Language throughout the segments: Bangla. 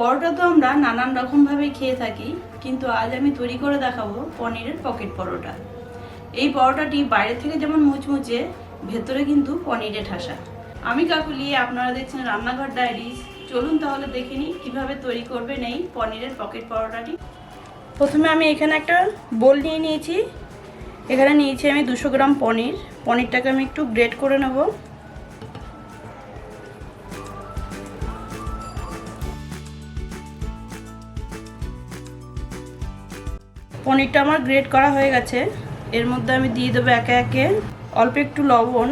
পরোটা তো আমরা নানান রকমভাবেই খেয়ে থাকি, কিন্তু আজ আমি তৈরি করে দেখাবো পনিরের পকেট পরোটা। এই পরোটাটি বাইরে থেকে যেমন মুচমুচে, ভেতরে কিন্তু পনিরে ঠাসা। আমি কাকুলি, আপনারা দেখছেন রান্নাঘর ডায়েরিজ। চলুন তাহলে দেখে নিই কীভাবে তৈরি করবেন এই পনিরের পকেট পরোটাটি। প্রথমে আমি এখানে একটা বোল নিয়ে নিয়েছি। এখানে নিয়েছি আমি দুশো গ্রাম পনির। পনিরটাকে আমি একটু গ্রেট করে নেব। পনিরটা আমার গ্রেট করা হয়ে গেছে। এর মধ্যে আমি দিয়ে দেবো একে একে। অল্প একটু লবণ।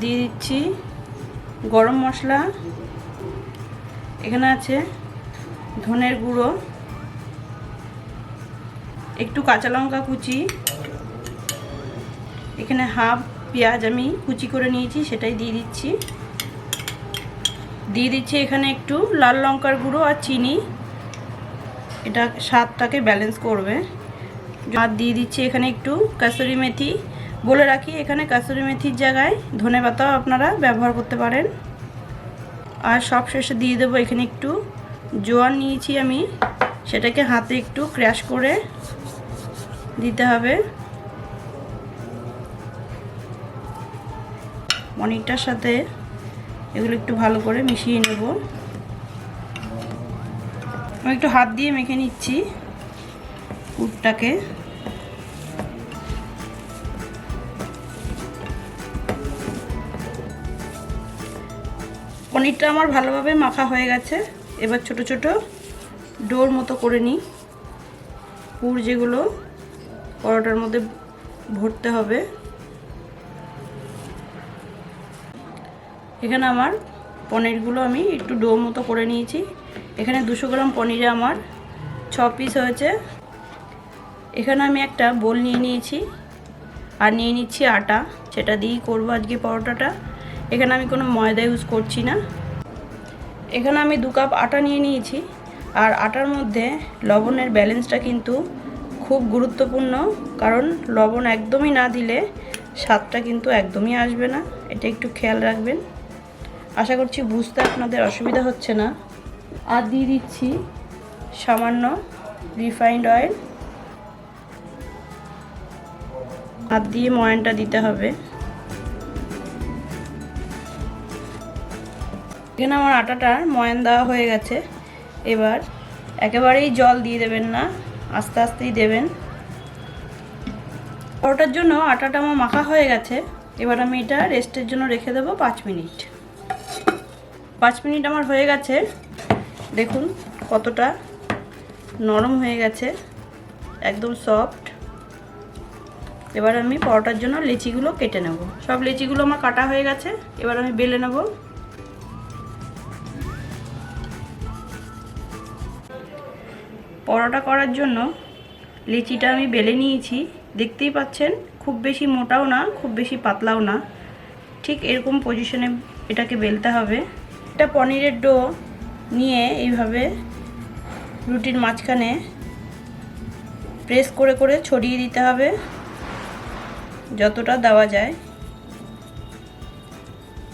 দিয়ে দিচ্ছি গরম মশলা। এখানে আছে ধনের গুঁড়ো। একটু কাঁচা লঙ্কা কুচি। এখানে হাফ পেঁয়াজ আমি কুচি করে নিয়েছি, সেটাই দিয়ে দিচ্ছি। দিয়ে দিচ্ছি এখানে একটু লাল লঙ্কার গুঁড়ো আর চিনি। এটা স্বাদটাকে ব্যালেন্স করবে। আর দিয়ে দিচ্ছি এখানে একটু কাসুরি মেথি। বলে রাখি, এখানে কাসুরি মেথির জায়গায় ধনে পাতাও আপনারা ব্যবহার করতে পারেন। আর সব শেষে দিয়ে দেবো এখানে একটু জোয়ান নিয়েছি আমি। সেটাকে হাতে একটু ক্র্যাশ করে দিতে হবে। পনিরটার সাথে এগুলো একটু ভালো করে মিশিয়ে নেব। আমি একটু হাত দিয়ে মেখে নিচ্ছি পুরটাকে পনিরটা আমার ভালোভাবে মাখা হয়ে গেছে। এবার ছোট ছোট ডোর মতো করে নিই। পুর যেগুলো, পরোটার মধ্যে ভরতে হবে। এখানে আমার পনিরগুলো আমি একটু ডো মতো করে নিয়েছি। এখানে দুশো গ্রাম পনিরে আমার ছ পিস হয়েছে। এখানে আমি একটা বোল নিয়ে নিয়েছি আর নিয়ে নিচ্ছি আটা। সেটা দিয়েই করব আজকে পরোটাটা। এখানে আমি কোনো ময়দা ইউজ করছি না। এখানে আমি দু কাপ আটা নিয়ে নিয়েছি। আর আটার মধ্যে লবণের ব্যালেন্সটা কিন্তু খুব গুরুত্বপূর্ণ। কারণ লবণ একদমই না দিলে স্বাদটা কিন্তু একদমই আসবে না। এটা একটু খেয়াল রাখবেন। আশা করছি বুঝতে আপনাদের অসুবিধা হচ্ছে না। আর দিয়ে দিচ্ছি সামান্য রিফাইন্ড অয়েল হাত দিয়ে ময়ানটা দিতে হবে। এখানে আমার আটাটার ময়ান দেওয়া হয়ে গেছে। এবার একেবারেই জল দিয়ে দেবেন না, আস্তে আস্তেই দেবেন। পরোটার জন্য আটাটা আমার মাখা হয়ে গেছে। এবার আমি এটা রেস্টের জন্য রেখে দেবো পাঁচ মিনিট। পাঁচ মিনিট আমার হয়ে গেছে। দেখুন কতটা নরম হয়ে গেছে, একদম সফট এবার আমি পরোটার জন্য লেচিগুলো কেটে নেব। সব লেচিগুলো আমার কাটা হয়ে গেছে, এবার আমি বেলে নেব। পরোটা করার জন্য লিচিটা আমি বেলে নিয়েছি। দেখতেই পাচ্ছেন, খুব বেশি মোটাও না, খুব বেশি পাতলাও না। ঠিক এরকম পজিশনে এটাকে বেলতে হবে। এটা পনিরের ডো নিয়ে এইভাবে রুটির মাঝখানে প্রেস করে করে ছড়িয়ে দিতে হবে, যতটা দেওয়া যায়।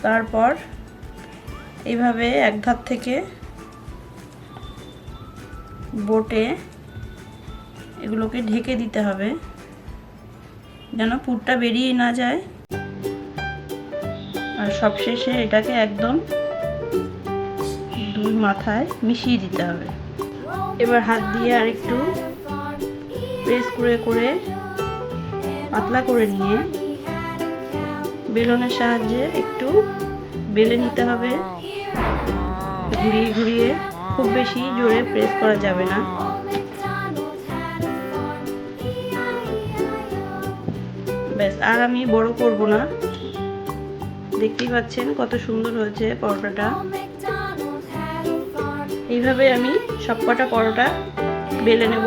তারপর এইভাবে এক ধার থেকে বোটে এগুলোকে ঢেকে দিতে হবে, যেন পুরটা বেরিয়ে না যায়। আর সবশেষে এটাকে একদম মাথায় মিশিয়ে দিতে হবে। এবার হাত দিয়ে আর একটু প্রেস করে করে পাতলা করে নিয়ে বেলনের সাহায্যে একটু বেলে নিতে হবে। ঘুরিয়ে ঘুরিয়ে খুব বেশি জোরে প্রেস করা যাবে না। ব্যাস, আর আমি বড় করব না। দেখতেই পাচ্ছেন কত সুন্দর হয়েছে পরোটাটা। এইভাবে আমি সবকটা পরোটা বেলে নেব।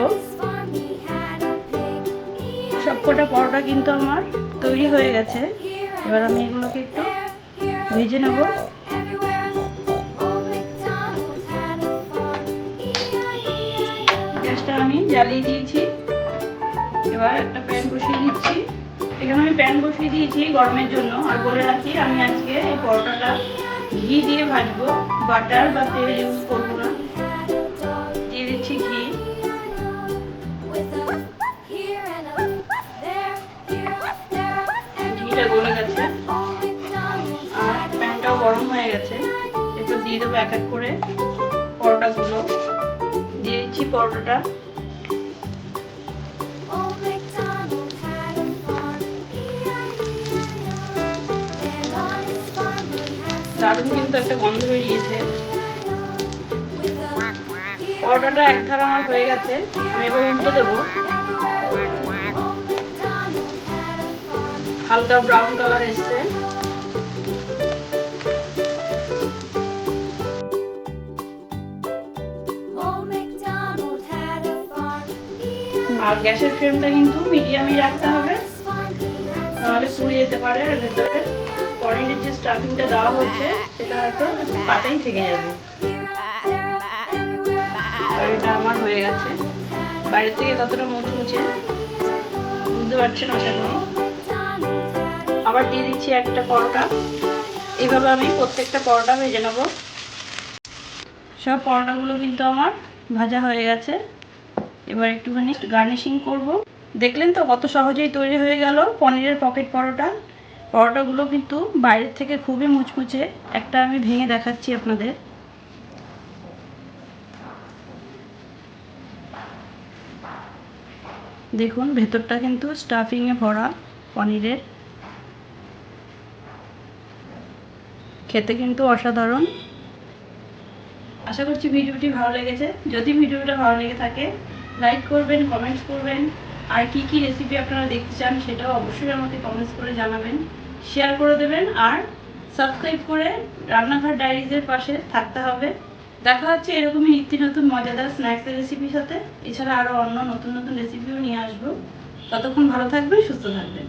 সবকটা পরোটা কিন্তু আমার তৈরি হয়ে গেছে। এবার আমি এগুলোকে একটু ভেজে নেব। গ্যাসটা আমি জ্বালিয়ে দিয়েছি। এবার একটা প্যান বসিয়ে দিচ্ছি। এখানে আমি প্যান বসিয়ে দিয়েছি গরমের জন্য। আর বলে রাখি, আমি আজকে এই পরোটাটা ঘি দিয়ে ভাজবো। বাটার বা তেল ইউজ করব না। দিয়ে দিচ্ছি ঘি। ঘিটা গলে গেছে। আর প্যানটাও গরম হয়ে গেছে। এরপর দিয়ে দেবো এক এক করে পরোটাগুলো। দিয়ে দিচ্ছি পরোটাটা। দারুণ কিন্তু একটা গন্ধ বেরিয়েছে। পরোটাটা এক ধার আমার হয়ে গেছে, আমি এবার উল্টে দেবো। হালকা ব্রাউন কালার এসছে। আর গ্যাসের ফ্লেমটা কিন্তু মিডিয়ামই রাখতে হবে, নাহলে পুড়ে যেতে পারে ভেতরে। পনিরের যে স্টাফিংটা দেওয়া হচ্ছে, সেটা হয়তো পাতাই থেকে যাবে। আর এটা আমার হয়ে গেছে। বাইরে থেকে কতটা মুচমুচে বুঝতে পারছেন আশা করি আবার দিয়ে দিচ্ছি একটা পরোটা। এইভাবে আমি প্রত্যেকটা পরোটা ভেজে নেব। সব পরোটাগুলো কিন্তু আমার ভাজা হয়ে গেছে। এবার একটুখানি গার্নিশিং করব। দেখলেন তো কত সহজেই তৈরি হয়ে গেল পনিরের পকেট পরোটা। পরোটাগুলো কিন্তু বাইরের থেকে খুবই মুচমুচে, একটা আমি ভেঙে দেখাচ্ছি আপনাদের। দেখুন, ভেতরটা কিন্তু স্টাফিংয়ে ভরা পনিরের। খেতে কিন্তু অসাধারণ। আশা করছি ভিডিওটি ভালো লেগেছে। যদি ভিডিওটা ভালো লেগে থাকে লাইক করবেন কমেন্টস করবেন। আর কি কি রেসিপি আপনারা দেখতে চান সেটাও অবশ্যই আমাকে কমেন্টস করে জানাবেন শেয়ার করে দেবেন আর সাবস্ক্রাইব করে রান্নাঘর ডায়েরিজের পাশে থাকতে হবে। দেখা হচ্ছে এরকমই নিত্য নতুন মজাদার স্ন্যাক্সের রেসিপির সাথে। এছাড়া আরও অন্য নতুন নতুন রেসিপিও নিয়ে আসব। ততক্ষণ ভালো থাকবেন, সুস্থ থাকবেন।